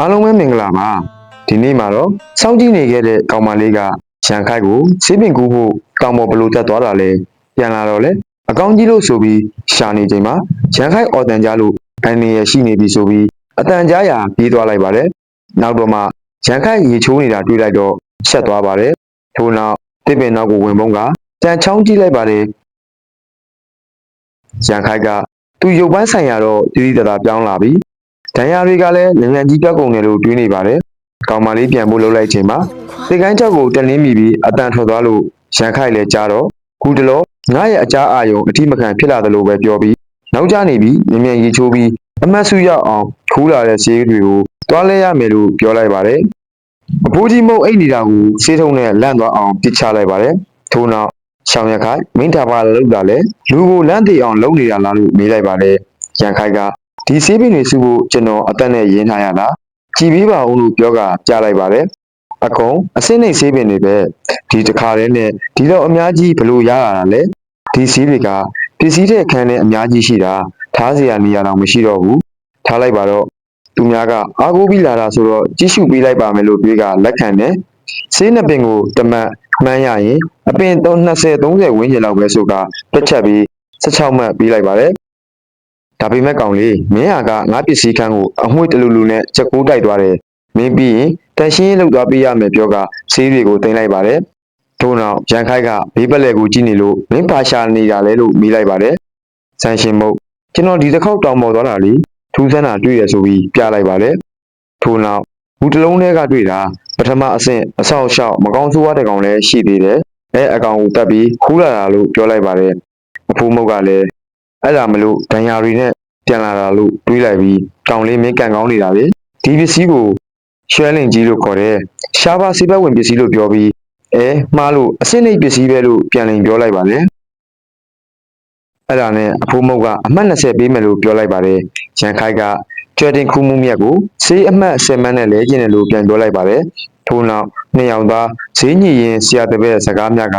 အားလုံးပဲမင်္ဂလာပါဒီနေ့မှာတော့စောင့်ကြည့်နေခဲ့တဲ့ကောင်မလေးကရန်ခိုက်ကိုဆေးပင်ကူးဖို့တောင်ပေါ်ဘလို့တက်သွားတာလဲပြန်လာတော့လဲအကောင်းကြီးလို့ဆိုပြီးရှာနေချိန်မှာရန်ခိုက်အော်တန်ကြားလို့အန်နေရရှိနေပြီဆိုပြီးအတန်ကြားရာပြေးသွားလိုက်ပါတယ်နောက်တော့မှရန်ခိုက်ရေချိုးနေတာတွေ့လိုက်တော့ချက်သွားပါတယ်ထို့နောက်တစ်ပင်နောက်ကိုဝင်ပုံးကကြံချောင်းကြည့်လိုက်ပါတယ်ရန်ခိုက်ကသူ့ရုပ်ပိုင်းဆိုင်ရာတော့တည်တည်တသာပြောင်းလာပြီ ဒဏ်ရာတွေကလည်းလင်လန်ကြီးတွက်ကုန်တယ်လို့တွေးနေပါတယ်။ကောင်မလေးပြန်ဖို့လှုပ်လိုက်ချိန်မှာသေကိုင်းချက်ကိုတက်လင်းမိပြီးအတန်ထွက်သွားလို့ရန်ခိုက်လဲကြားတော့ခုတလောငါရဲ့အကြားအာယုံအတိမခံဖြစ်လာသလိုပဲပြောပြီးနောက်ကျနေပြီးမြင်မြန်ရေချိုးပြီးအမတ်စုရောက်အောင်ခူးလာတဲ့ဆေးတွေကိုတွားလဲရမယ်လို့ပြောလိုက်ပါတယ်။အဖိုးကြီးမုတ်အိတ်နေတာကိုဆေးထုံနဲ့လန့်သွားအောင်ပစ်ချလိုက်ပါတယ်။ထို့နောက်ရှောင်းရခိုင်မင်းတာပါလောက်တာလဲလူကိုလန့်တည်အောင်လုပ်နေတာလားလို့မေးလိုက်ပါတယ်။ရန်ခိုက်က ဒီဆေးပင်တွေစုဖို့ကျွန်တော်အသက်နဲ့ရင်းထားရလားကြည်ပြီးပါဦးလို့ပြောကကြားလိုက်ပါတယ်အကုန်အစင်းနှိတ်ဆေးပင်တွေပဲဒီတခါလေးနဲ့ဒီတော့အများကြီးဘလို့ရတာလဲဒီဆေးတွေကပစ္စည်းတဲ့အခန်းနဲ့အများကြီးရှိတာထားစရာနေရာတော့မရှိတော့ဘူးထားလိုက်ပါတော့သူများကအာကိုပြီးလာတာဆိုတော့ကြီးစုပေးလိုက်ပါမယ်လို့တွေးကလက်ခံတယ်ဆေးနှစ်ပင်ကိုတမတ်မှန်းရရင်အပင်320 30ဝန်းကျင်လောက်ပဲဆိုကတစ်ချက်ပြီး16မှတ်ပေးလိုက်ပါတယ် ဒါပေမဲ့ကောင်လေးမင်းဟာကငါပစ္စည်းခန်းကိုအမွှေးတလူလူနဲ့ချက်ကိုးတိုက်သွားတယ်မင်းပြီးရင်တန်ရှင်းရေးလုပ်သွားပေးရမယ်ပြောကဆေးတွေကိုတင်လိုက်ပါတယ်ထို့နောက်ရန်ခိုက်ကဘေးပလက်ကိုကြည့်နေလို့မင်းပါရှာနေတာလဲလို့မိလိုက်ပါတယ်ဆန်ရှင်မုတ်ကျွန်တော်ဒီတစ်ခေါက်တောင်ပေါ်သွားတာလေထူးဆန်းတာတွေ့ရဆိုပြီးပြလိုက်ပါတယ်ထို့နောက်ဘူးတစ်လုံးထဲကတွေ့တာပထမအဆင့်အဆောက်အအုံမကောင်းဆိုးဝါးတဲ့ကောင်လည်းရှိသေးတယ်အဲအကောင်ကိုတက်ပြီးခူးလာတာလို့ပြောလိုက်ပါတယ်အဖိုးမုတ်ကလည်း အဲ့ဒါမလို့ဒဏ်ရာတွေနဲ့ပြန်လာတာလို့တွေးလိုက်ပြီးတောင်လေးမင်းကန်ကောင်းနေတာလေဒီပစ္စည်းကိုရွှဲလင်ကြီးလို့ခေါ်တယ်ရှားပါစီဘက်ဝင်ပစ္စည်းလို့ပြောပြီးအဲမှားလို့အစစ်နှိပ်ပစ္စည်းပဲလို့ပြန်လင်ပြောလိုက်ပါလေအဲ့ဒါနဲ့အဖိုးမုတ်ကအမှတ်20ပေးမယ်လို့ပြောလိုက်ပါတယ်ရန်ခိုက်ကကျွဲတင်ခူးမှုမြက်ကိုဆေးအမှတ်10မှတ်နဲ့လဲကျင်တယ်လို့ပြန်ပြောလိုက်ပါတယ်ထို့နောက်နှစ်ယောက်သားဈေးညည်ရင်ဆရာတပည့်စကားမြတ်က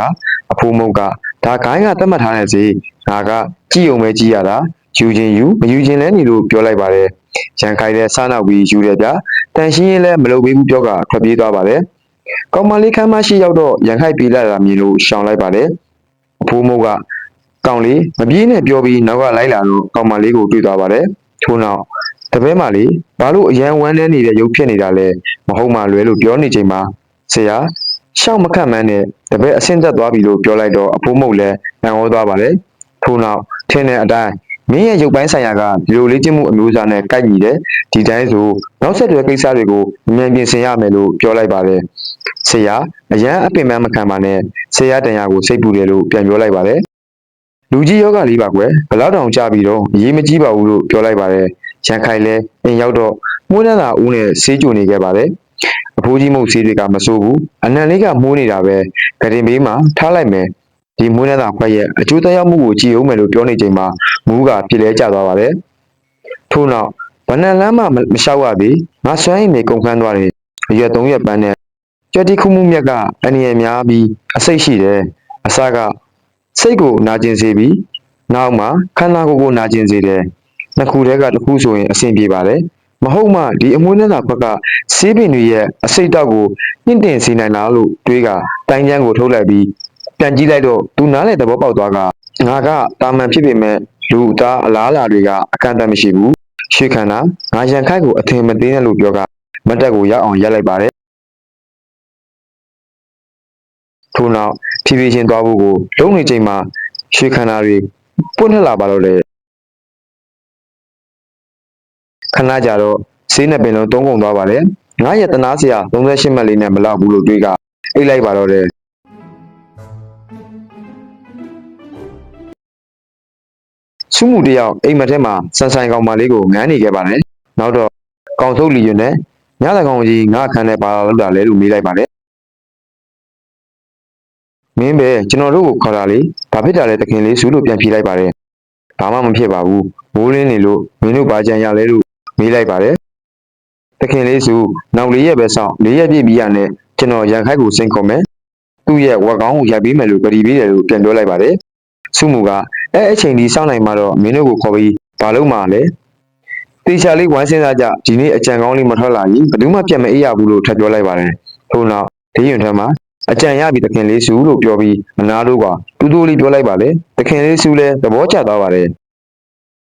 အဖိုးမုတ်ကဒါခိုင်းကတတ်မှတ်ထားတဲ့ဈေး ငါကကြည့်ုံပဲကြည့်ရတာယူခြင်းယူမယူခြင်းလဲနေလို့ပြောလိုက်ပါတယ်။ရန်ခိုင်လည်းစားနောက်ပြီးယူတယ်ဗျာ။တန်ရှင်းရင်လည်းမလုပ်ပေးဘူးပြောကထွက်ပြေးသွားပါတယ်။ကောင်မလေးခမ်းမရှိရောက်တော့ရန်ခိုင်ပြေးလာတာမြင်လို့ရှောင်လိုက်ပါတယ်။အဖိုးမိုးကကောင်လေးမပြေးနဲ့ပြောပြီးနောက်ကလိုက်လာတော့ကောင်မလေးကိုတွေ့သွားပါတယ်။ထို့နောက်တပည့်မလေးဘာလို့အရန်ဝမ်းနေနေတဲ့ရုပ်ဖြစ်နေတာလဲမဟုတ်မှလွဲလို့ပြောနေချိန်မှာဆရာရှောက်မခတ်မှန်းနဲ့တပည့်အဆင့်သက်သွားပြီလို့ပြောလိုက်တော့အဖိုးမုတ်လည်းနံဟောသွားပါတယ်။ ထို့နောက်ထင်းတဲ့အတိုင်းမင်းရဲ့ရုပ်ပိုင်းဆိုင်ရာကဒီလိုလေ့ကျင့်မှုအမျိုးအစားနဲ့ကိုက်ညီတယ်ဒီတိုင်းဆိုနောက်ဆက်တွဲကိစ္စတွေကိုအမြန်ပြင်ဆင်ရမယ်လို့ပြောလိုက်ပါတယ်ဆရာအရန်အပင်ပန်းမခံပါနဲ့ဆရာတန်ရာကိုစိတ်ပူတယ်လို့ပြန်ပြောလိုက်ပါတယ်လူကြီးယောဂလေးပါကွယ်ဘယ်လောက်တောင်ကြာပြီတော့ရေးမကြီးပါဘူးလို့ပြောလိုက်ပါတယ်ရန်ခိုင်လဲအင်ရောက်တော့မှုန်းလာဦးနဲ့ဆေးကြိုနေခဲ့ပါတယ်အဖိုးကြီးမုတ်ဆေးတွေကမစိုးဘူးအနံလေးကမှုန်းနေတာပဲဂရင်ဘေးမှာထားလိုက်မယ် ဒီမွေးနေ့သာခွက်ရဲ့အကျိုးသက်ရောက်မှုကိုကြည့်အောင်မယ်လို့ပြောနေချိန်မှာမူးကပြစ်လဲကျသွားပါတယ်ထို့နောက်ဗနန်လမ်းမှမမလျှောက်ရသေးငါစွမ်းရည်နေကုန်ခန်းသွားတယ်အရွယ်၃ရက်ပန်းနဲ့ကြက်တိခုမှုမြက်ကအနည်းများပြီးအစိတ်ရှိတယ်အစကစိတ်ကိုနာကျင်စေပြီးနောက်မှခန္ဓာကိုယ်ကိုနာကျင်စေတယ်နှစ်ခုတည်းကတစ်ခုဆိုရင်အဆင်ပြေပါတယ်မဟုတ်မှဒီအမွှေးနဲ့သာဘက်ကဆေးပင်တွေရဲ့အစိတ်တောက်ကိုနှင့်တင်စေနိုင်လားလို့တွေးကတိုင်းချမ်းကိုထုတ်လိုက်ပြီး ပြန်ကြည့်လိုက်တော့သူနားလေသဘောပေါက်သွားကငါကတာမန်ဖြစ်ပေမဲ့လူသားအလားအလာတွေကအကန့်အသတ်မရှိဘူးရှေ့ခန္ဓာငါရန်ခိုက်ကိုအထင်မသေးနဲ့လို့ပြောကမတ်တက်ကိုရောက်အောင်ရက်လိုက်ပါတယ်ထို့နောက်ဖြည်းဖြည်းချင်းသွားဖို့ကိုလုံနေချိန်မှာရှေ့ခန္ဓာတွေပွင့်ထလာပါတော့လေခဏကြာတော့ဆေးနှစ်ပင်လုံးသုံးကုန်သွားပါတယ်ငါရတနာစရာ38မှတ်လေးနဲ့မလောက်ဘူးလို့တွေးကအိတ်လိုက်ပါတော့တယ် စုမှုတယောက်အိမ်မက်ထဲမှာဆန်ဆိုင်ကောင်မလေးကိုငန်းနေခဲ့ပါတယ်နောက်တော့ကောင်ဆုပ်လီရွနဲ့ညတကောင်ကြီးငါအခန်းထဲပါလာလို့တာလဲလို့မေးလိုက်ပါတယ်မင်းပဲကျွန်တော်တို့ကိုခေါ်တာလေဘာဖြစ်တာလဲတခင်လေးစုလို့ပြန်ဖြေလိုက်ပါတယ်ဘာမှမဖြစ်ပါဘူးမိုးလင်းနေလို့မင်းတို့ဘာကြံရလဲလို့မေးလိုက်ပါတယ်တခင်လေးစုနောက်လေးရက်ပဲဆောင်လေးရက်ပြည့်ပြီးရနဲ့ကျွန်တော်ရန်ခိုက်ကိုစိန်ခေါ်မယ်သူ့ရဲ့ဝက်ကောင်းကိုရိုက်ပေးမယ်လို့ကြည်ပေးတယ်လို့ပြန်ပြောလိုက်ပါတယ် စုမှုကအဲအချိန်ဒီစောင့်နိုင်မှတော့မင်းတို့ကိုခေါ်ပြီးဘာလို့မှလဲတေချာလေးဝိုင်းစင်းစားကြဒီနေ့အကြံကောင်းလေးမထွက်လာရင်ဘယ်သူမှပြန်မအေးရဘူးလို့ထပ်ပြောလိုက်ပါတယ်ထို့နောက်ဒေးရင်ထွန်းမှာအကြံရပြီတခင်လေးစုလို့ပြောပြီးအနာတို့ကတူတူလေးပြောလိုက်ပါလေတခင်လေးစုလည်းသဘောကျသွားပါတယ်